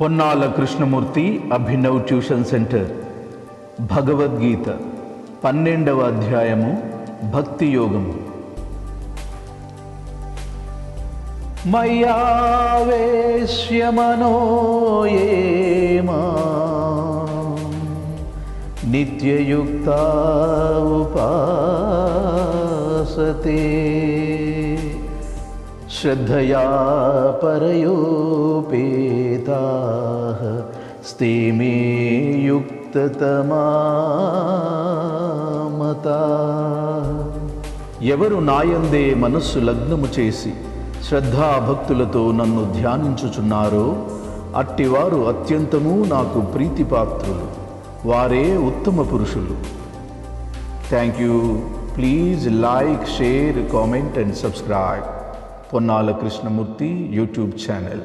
Ponnala Krishnamurthy Abhinav tuition centre. Bhagavad Gita పన్నెండవ అధ్యాయము భక్తి యోగము మయావేశ్యమనో నిత్యయుక్త ఉపాసతే. శ్రద్ధయా పరయోపే स्ते मे యుక్తతమామతా ఎవరు నాయందే మనస్సు లగ్నము చేసి శ్రద్ధాభక్తులతో నన్ను ధ్యానించుచున్నారో అట్టివారు అత్యంతము నాకు ప్రీతిపాత్రులు వారే ఉత్తమ పురుషులు thank you please like share comment and subscribe Ponnala Krishnamurthy YouTube channel